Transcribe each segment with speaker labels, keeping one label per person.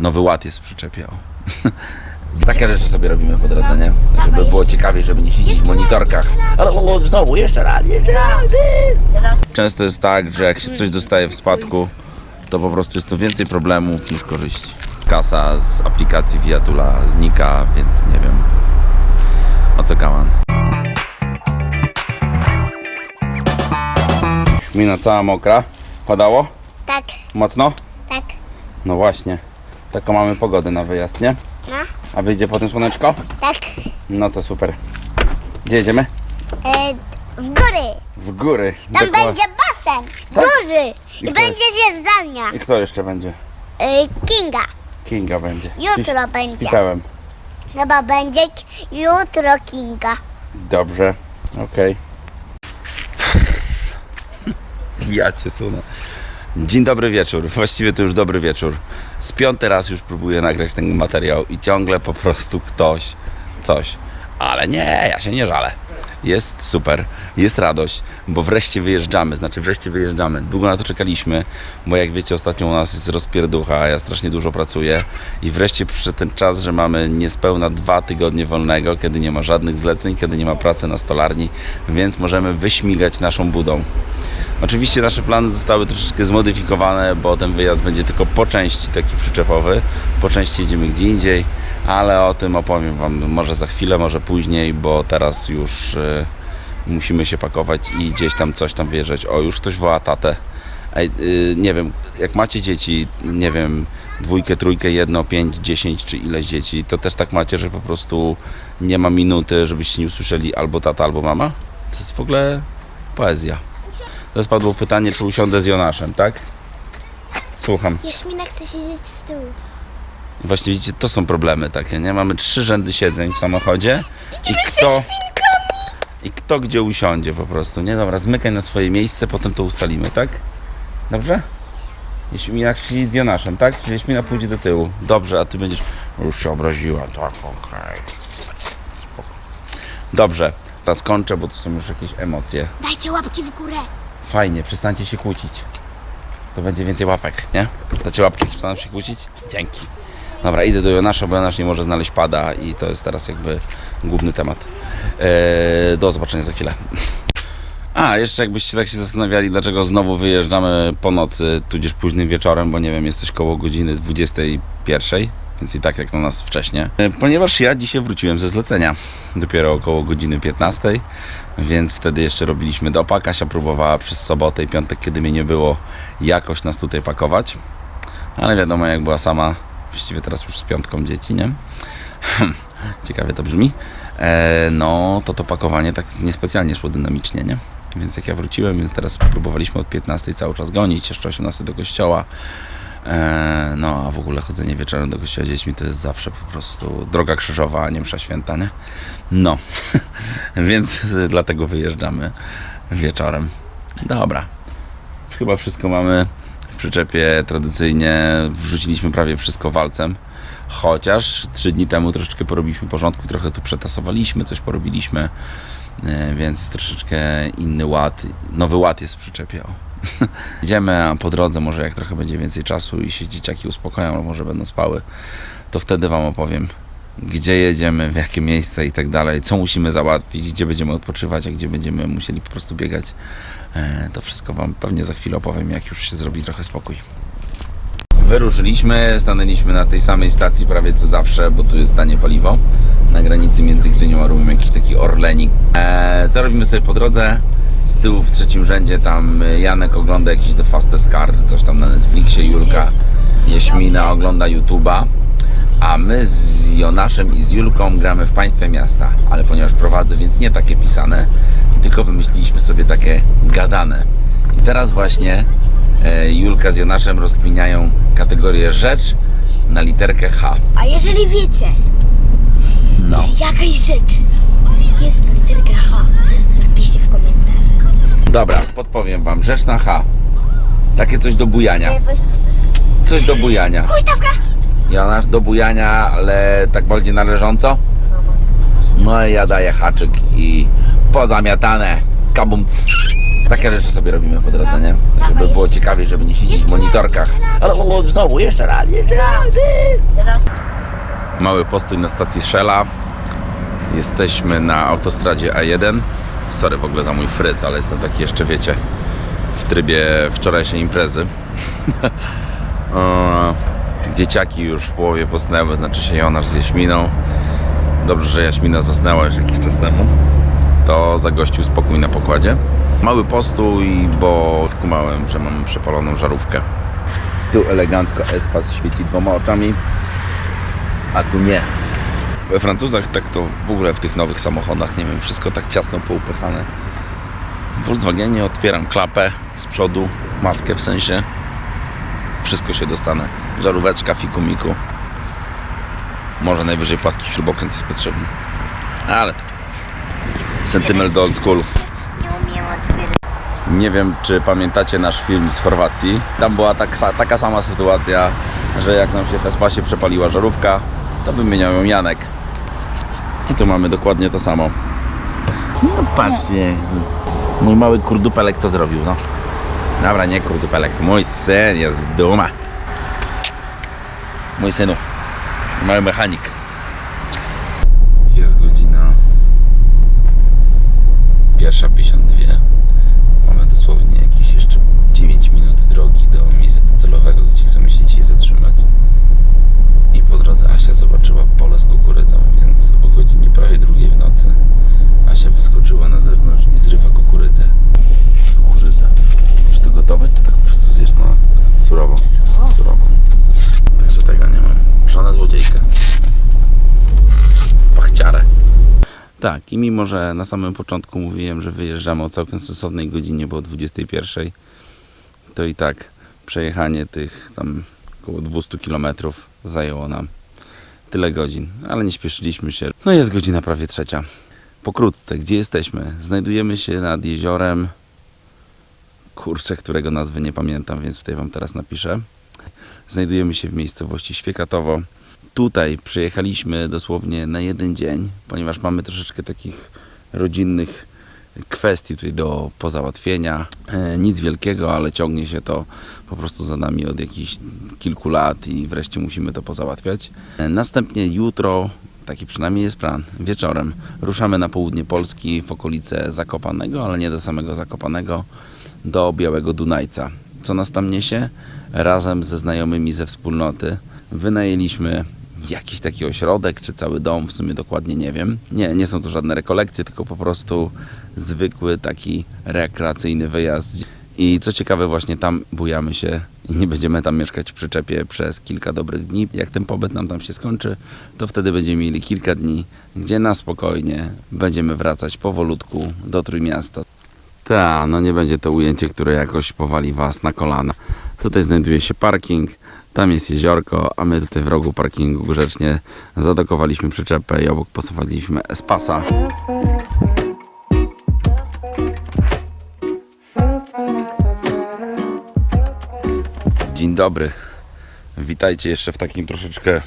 Speaker 1: Nowy ład jest w przyczepie. O. Takie rzeczy sobie robimy po drodze, nie? Żeby było ciekawiej, żeby nie siedzieć w monitorkach. Ale o, o, znowu, jeszcze raz, jeszcze raz. Często jest tak, że jak się coś dostaje w spadku, to po prostu jest to więcej problemów niż korzyści. Kasa z aplikacji Viatula znika, więc nie wiem o co kaman. Mina cała mokra. Padało?
Speaker 2: tak,
Speaker 1: Mocno?
Speaker 2: tak,
Speaker 1: No właśnie. Taką mamy pogodę na wyjazd, nie?
Speaker 2: no,
Speaker 1: A wyjdzie potem słoneczko?
Speaker 2: tak.
Speaker 1: No to super. Gdzie jedziemy?
Speaker 2: E, w góry.
Speaker 1: W góry.
Speaker 2: Tam będzie basen.
Speaker 1: Tak?
Speaker 2: Duży.
Speaker 1: I
Speaker 2: I będzie zjeżdżalnia.
Speaker 1: I kto jeszcze będzie?
Speaker 2: E, Kinga.
Speaker 1: Kinga będzie.
Speaker 2: Jutro
Speaker 1: Z
Speaker 2: będzie.
Speaker 1: Pitałem.
Speaker 2: Chyba będzie k- jutro Kinga.
Speaker 1: Dobrze, okej. Ja cię sunę. Dzień dobry wieczór, właściwie to już dobry wieczór. Z piąty raz już próbuję nagrać ten materiał i ciągle po prostu ktoś coś. Ale nie, ja się nie żalę. Jest super, jest radość, bo wreszcie wyjeżdżamy, znaczy wreszcie wyjeżdżamy. Długo na to czekaliśmy, bo jak wiecie ostatnio u nas jest rozpierducha, ja strasznie dużo pracuję i wreszcie przyszedł ten czas, że mamy niespełna dwa tygodnie wolnego, kiedy nie ma żadnych zleceń, kiedy nie ma pracy na stolarni, więc możemy wyśmigać naszą budą. Oczywiście nasze plany zostały troszeczkę zmodyfikowane, bo ten wyjazd będzie tylko po części taki przyczepowy, po części jedziemy gdzie indziej, ale o tym opowiem Wam może za chwilę, może później, bo teraz już e, musimy się pakować i gdzieś tam coś tam wjeżdżać. O, już ktoś woła tatę. Ej, y, nie wiem, jak macie dzieci, nie wiem, dwójkę, trójkę, jedno, pięć, dziesięć czy ileś dzieci, to też tak macie, że po prostu nie ma minuty, żebyście nie usłyszeli albo tata, albo mama? To jest w ogóle poezja. Teraz padło pytanie, czy usiądę z Jonaszem, tak? Słucham.
Speaker 2: Jasmina chce siedzieć z tyłu.
Speaker 1: Właśnie widzicie, to są problemy takie, nie? Mamy trzy rzędy siedzeń w samochodzie i kto, i kto gdzie usiądzie po prostu, nie? Dobra, zmykaj na swoje miejsce, potem to ustalimy, tak? Dobrze? Jeśli siedzi z Jonaszem, tak? Czyli Jeśmina pójdzie do tyłu. Dobrze, a ty będziesz... Już się obraziła, tak, okej. Dobrze, teraz kończę, bo to są już jakieś emocje.
Speaker 2: Dajcie łapki w górę.
Speaker 1: Fajnie, przestańcie się kłócić. To będzie więcej łapek, nie? Dacie łapki, jak przestaną się kłócić? Dzięki. Dobra, idę do Jonasza, bo Jonasz nie może znaleźć pada i to jest teraz jakby główny temat. Eee, do zobaczenia za chwilę. A, jeszcze jakbyście tak się zastanawiali, dlaczego znowu wyjeżdżamy po nocy, tudzież późnym wieczorem, bo nie wiem, jesteś koło godziny 21, więc i tak jak na nas wcześniej. E, Ponieważ ja dzisiaj wróciłem ze zlecenia, dopiero około godziny 15, więc wtedy jeszcze robiliśmy dopak. Kasia próbowała przez sobotę i piątek, kiedy mnie nie było, jakoś nas tutaj pakować. Ale wiadomo, jak była sama, właściwie teraz już z piątką dzieci, nie? Ciekawie to brzmi. E, no, to to pakowanie tak niespecjalnie szło dynamicznie, nie? Więc jak ja wróciłem, więc teraz próbowaliśmy od 15 cały czas gonić, jeszcze 18 do kościoła. E, no, a w ogóle chodzenie wieczorem do kościoła dziećmi to jest zawsze po prostu droga krzyżowa, a nie msza święta, nie? No, więc dlatego wyjeżdżamy wieczorem. Dobra, chyba wszystko mamy w przyczepie tradycyjnie. Wrzuciliśmy prawie wszystko walcem. Chociaż trzy dni temu troszeczkę porobiliśmy porządku, trochę tu przetasowaliśmy, coś porobiliśmy, więc troszeczkę inny ład, nowy ład jest. O. Idziemy, a po drodze może jak trochę będzie więcej czasu i się dzieciaki uspokoją, może będą spały, to wtedy Wam opowiem, gdzie jedziemy, w jakie miejsce i tak dalej, co musimy załatwić, gdzie będziemy odpoczywać, a gdzie będziemy musieli po prostu biegać. E, To wszystko Wam pewnie za chwilę opowiem, jak już się zrobi trochę spokój. Wyruszyliśmy, stanęliśmy na tej samej stacji prawie co zawsze, bo tu jest tanie paliwo. Na granicy między Gdynią a Rumem jakiś taki orlenik. E, co robimy sobie po drodze? Z tyłu w trzecim rzędzie tam Janek ogląda jakiś The Fastest Car, coś tam na Netflixie, Julka Jeśmina ogląda YouTube'a. A my z Jonaszem i z Julką gramy w Państwie Miasta. Ale ponieważ prowadzę, więc nie takie pisane, tylko wymyśliliśmy sobie takie gadane. I teraz właśnie e, Julka z Jonaszem rozkminiają kategorię rzecz na literkę H.
Speaker 2: A jeżeli wiecie,
Speaker 1: No.
Speaker 2: czy jakaś rzecz jest na literkę H, napiszcie w komentarzach.
Speaker 1: Dobra, podpowiem Wam. Rzecz na H. Takie coś do bujania.
Speaker 2: Weź-
Speaker 1: Coś do bujania.
Speaker 2: Huśtawka!
Speaker 1: Jonasz do bujania, ale tak bardziej należąco. No i ja daję haczyk i pozamiatane. Kabumc. Takie rzeczy sobie robimy po drodze, nie? Żeby było ciekawiej, żeby nie siedzieć w monitorkach. Ale o, o, znowu, jeszcze raz, jeszcze raz. Mały postój na stacji Shella. Jesteśmy na autostradzie A1. Sorry w ogóle za mój fryc, ale jestem taki jeszcze, wiecie, w trybie wczorajszej imprezy. Dzieciaki już w połowie posnęły, znaczy się Jonasz z Jaśminą. Dobrze, że Jaśmina zasnęła już jakiś czas temu. To zagościł spokój na pokładzie. Mały postój, bo skumałem, że mamy przepaloną żarówkę. Tu elegancko Espas świeci dwoma oczami, a tu nie. We Francuzach tak to w ogóle w tych nowych samochodach, nie wiem, wszystko tak ciasno poupychane. W Volkswagenie otwieram klapę z przodu, maskę w sensie. Wszystko się dostanę. Żaróweczka, fikumiku. Może najwyżej płaski śrubokręt jest potrzebny. Ale tak. Sentyment do old school.
Speaker 2: Nie
Speaker 1: wiem, czy pamiętacie nasz film z Chorwacji. Tam była tak, taka sama sytuacja, że jak nam się w Espasie przepaliła żarówka, to wymieniał ją Janek. I tu mamy dokładnie to samo. No patrzcie, mój mały kurdupelek to zrobił, no. Dobra, nie kurdupelek, mój syn jest duma. Mój synu, mały mechanik. Jest godzina pierwsza 52. Mamy dosłownie jakieś jeszcze 9 minut drogi do miejsca docelowego, gdzie chcemy się dzisiaj zatrzymać. I po drodze Asia zobaczyła pole z kukurydzą, więc o godzinie prawie drugiej w nocy Asia wyskoczyła na zewnątrz i zrywa kukurydzę. Kukurydza. Czy to gotować, czy tak po prostu zjesz na surowo? Surową. Także tego nie mam. Żonę złodziejkę. Pachciarę. Tak, i mimo, że na samym początku mówiłem, że wyjeżdżamy o całkiem sensownej godzinie, bo o 21, to i tak przejechanie tych tam około 200 km zajęło nam tyle godzin, ale nie śpieszyliśmy się. No jest godzina prawie trzecia. Pokrótce, gdzie jesteśmy? Znajdujemy się nad jeziorem, kurczę, którego nazwy nie pamiętam, więc tutaj Wam teraz napiszę. Znajdujemy się w miejscowości Świekatowo. Tutaj przyjechaliśmy dosłownie na jeden dzień, ponieważ mamy troszeczkę takich rodzinnych kwestii tutaj do pozałatwienia. E, nic wielkiego, ale ciągnie się to po prostu za nami od jakichś kilku lat i wreszcie musimy to pozałatwiać. E, następnie jutro, taki przynajmniej jest plan, wieczorem ruszamy na południe Polski w okolice Zakopanego, ale nie do samego Zakopanego, do Białego Dunajca. Co nas tam niesie? Razem ze znajomymi ze wspólnoty wynajęliśmy jakiś taki ośrodek, czy cały dom, w sumie dokładnie nie wiem. Nie, nie są to żadne rekolekcje, tylko po prostu zwykły taki rekreacyjny wyjazd. I co ciekawe, właśnie tam bujamy się i nie będziemy tam mieszkać w przyczepie przez kilka dobrych dni. Jak ten pobyt nam tam się skończy, to wtedy będziemy mieli kilka dni, gdzie na spokojnie będziemy wracać powolutku do Trójmiasta. Ta, no nie będzie to ujęcie, które jakoś powali Was na kolana. Tutaj znajduje się parking, tam jest jeziorko, a my tutaj w rogu parkingu grzecznie zadokowaliśmy przyczepę i obok posadziliśmy Espasa. Dzień dobry. Witajcie jeszcze w takim troszeczkę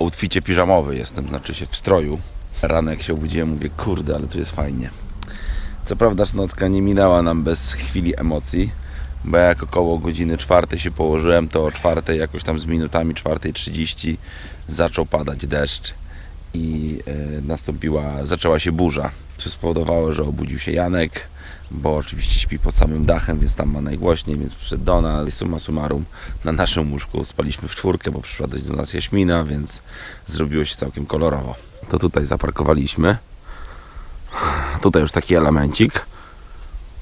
Speaker 1: outficie piżamowy jestem, znaczy się w stroju. Rano jak się obudziłem mówię, kurde, ale tu jest fajnie. Co prawda nocka nie minęła nam bez chwili emocji, bo jak około godziny czwartej się położyłem, to o czwartej jakoś tam z minutami czwartej trzydzieści zaczął padać deszcz i e, nastąpiła, zaczęła się burza, co spowodowało, że obudził się Janek, bo oczywiście śpi pod samym dachem, więc tam ma najgłośniej, więc przyszedł do nas i summa summarum na naszym łóżku spaliśmy w czwórkę, bo przyszła dość do nas Jaśmina, więc zrobiło się całkiem kolorowo. To tutaj zaparkowaliśmy. Tutaj już taki elemencik.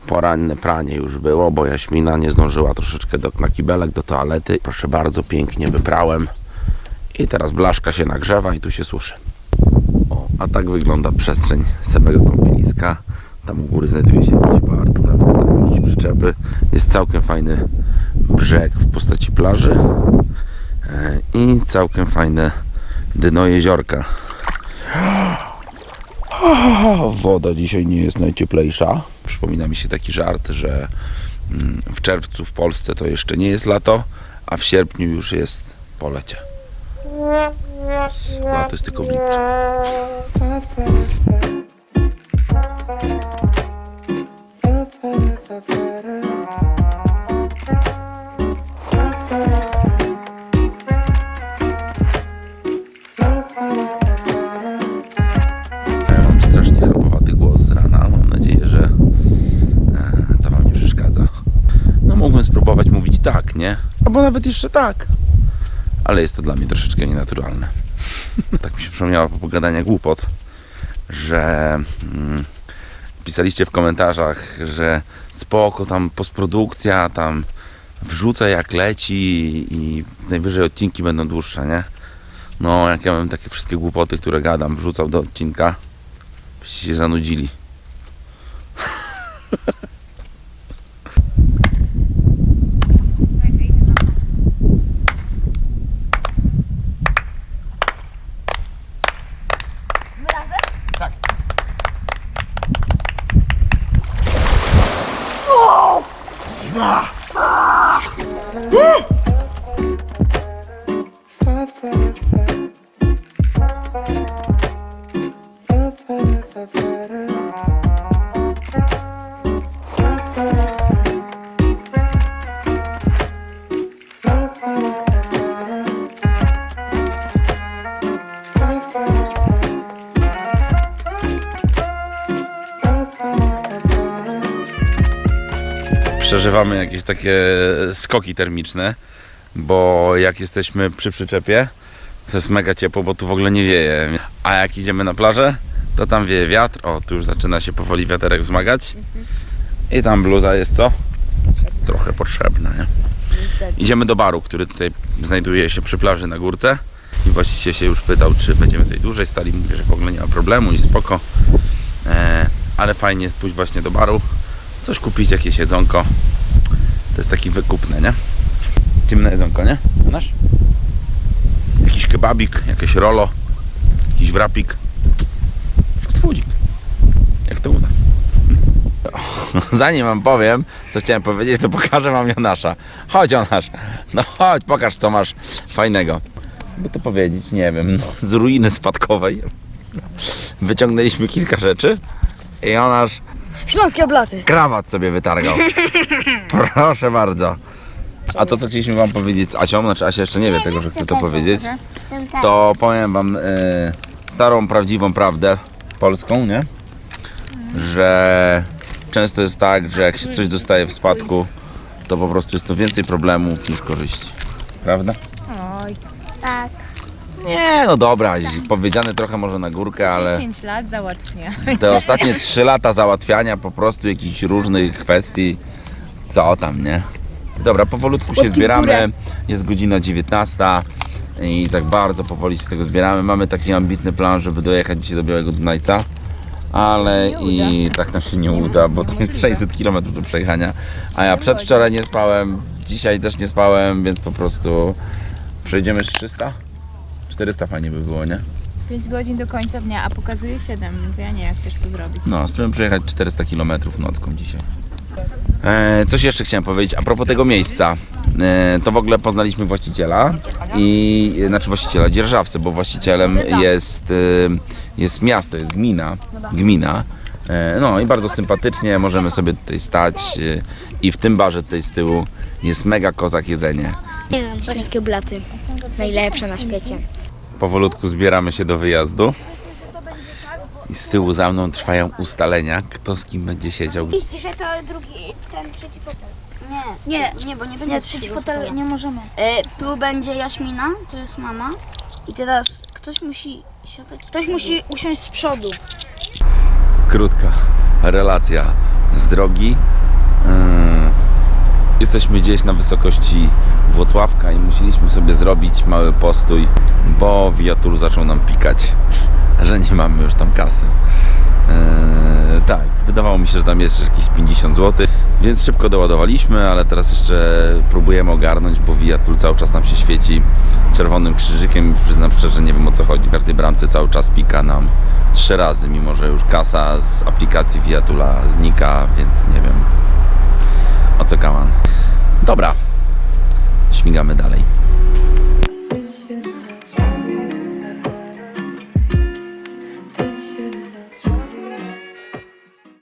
Speaker 1: Poranne pranie już było, bo Jaśmina nie zdążyła troszeczkę do, na kibelek, do toalety. Proszę bardzo, pięknie wyprałem. I teraz blaszka się nagrzewa i tu się suszy. O, a tak wygląda przestrzeń samego kąpieliska. Tam u góry znajduje się jakiś bar, tu nawet są jakieś przyczepy. Jest całkiem fajny brzeg w postaci plaży E, i całkiem fajne dno jeziorka. Woda dzisiaj nie jest najcieplejsza. Przypomina mi się taki żart, że mm, w czerwcu w Polsce to jeszcze nie jest lato, a w sierpniu już jest polecie. Lato jest tylko w lipcu. Nawet jeszcze tak. Ale jest to dla mnie troszeczkę nienaturalne. tak mi się przypomniało po pogadaniach głupot, że mm, pisaliście w komentarzach, że spoko, tam postprodukcja, tam wrzucę jak leci i najwyżej odcinki będą dłuższe, nie? No, jak ja bym takie wszystkie głupoty, które gadam, wrzucał do odcinka, byście się zanudzili. Przeżywamy jakieś takie skoki termiczne, bo jak jesteśmy przy przyczepie, to jest mega ciepło, bo tu w ogóle nie wieje. A jak idziemy na plażę, to tam wieje wiatr. O, tu już zaczyna się powoli wiaterek wzmagać. I tam bluza jest co? Trochę potrzebna, nie? Idziemy do baru, który tutaj znajduje się przy plaży na górce. I właściciel się już pytał, czy będziemy tutaj dłużej stali. Mówię, że w ogóle nie ma problemu i spoko. E, ale fajnie jest pójść właśnie do baru, coś kupić, jakieś jedzonko. To jest taki wykupne, nie? Ciemne jedzonko, nie? Nasz? Jakiś kebabik, jakieś rolo, jakiś wrapik. Fast foodzik. Jak to u nas. Zanim wam powiem, co chciałem powiedzieć, to pokażę wam Jonasza. Chodź Jonasz, no chodź, pokaż co masz fajnego. By to powiedzieć, nie wiem, no, z ruiny spadkowej wyciągnęliśmy kilka rzeczy i Jonasz
Speaker 3: Śląskie oblaty.
Speaker 1: krawat sobie wytargał. Proszę bardzo. A to, co chcieliśmy wam powiedzieć z Asią, znaczy Asia jeszcze nie wie tego, że chcę to powiedzieć, to powiem wam e, starą, prawdziwą prawdę polską, nie? Że często jest tak, że jak się coś dostaje w spadku, to po prostu jest to więcej problemów niż korzyści. Prawda? Nie, no dobra, powiedziane trochę może na górkę, ale...
Speaker 3: 10 lat załatwnie.
Speaker 1: te ostatnie 3 lata załatwiania po prostu jakichś różnych kwestii, co tam, nie? Dobra, powolutku się
Speaker 3: Łapki w
Speaker 1: zbieramy,
Speaker 3: górę.
Speaker 1: jest godzina 19 i tak bardzo powoli się z tego zbieramy. Mamy taki ambitny plan, żeby dojechać dzisiaj do Białego Dunajca, ale i tak nam się nie uda, bo tam jest 600 km do przejechania, a ja przedwczoraj nie spałem, dzisiaj też nie spałem, więc po prostu przejdziemy z 300? 400 fajnie by było, nie?
Speaker 3: 5 godzin do końca dnia, a pokazuje 7. To ja nie jak chcesz to zrobić.
Speaker 1: No, spróbujemy przejechać 400 km nocką dzisiaj. E, coś jeszcze chciałem powiedzieć a propos tego miejsca. E, to w ogóle poznaliśmy właściciela i e, znaczy właściciela dzierżawcy, bo właścicielem jest, e, jest miasto, jest gmina. Gmina. E, no i bardzo sympatycznie możemy sobie tutaj stać e, i w tym barze tutaj z tyłu jest mega kozak jedzenie.
Speaker 2: Śląskie oblaty. Najlepsze na świecie.
Speaker 1: Powolutku zbieramy się do wyjazdu. I z tyłu za mną trwają ustalenia, kto z kim będzie siedział.
Speaker 2: Widzicie, że to drugi, ten trzeci fotel. Nie,
Speaker 4: Nie,
Speaker 2: nie, bo nie będzie
Speaker 4: nie, trzeci fotel nie możemy.
Speaker 2: E, tu będzie Jaśmina, tu jest mama. I teraz ktoś musi siadać.
Speaker 4: Ktoś musi usiąść z przodu.
Speaker 1: krótka relacja z drogi. Yy, Jesteśmy gdzieś na wysokości Włocławka i musieliśmy sobie zrobić mały postój, bo Viatur zaczął nam pikać, że nie mamy już tam kasy. Yy, tak, wydawało mi się, że tam jest jakieś 50 zł, więc szybko doładowaliśmy, ale teraz jeszcze próbujemy ogarnąć, bo Viatul cały czas nam się świeci czerwonym krzyżykiem i przyznam szczerze, nie wiem o co chodzi. W każdej bramce cały czas pika nam trzy razy, mimo że już kasa z aplikacji Viatula znika, więc nie wiem o co kaman. Dobra, śmigamy dalej.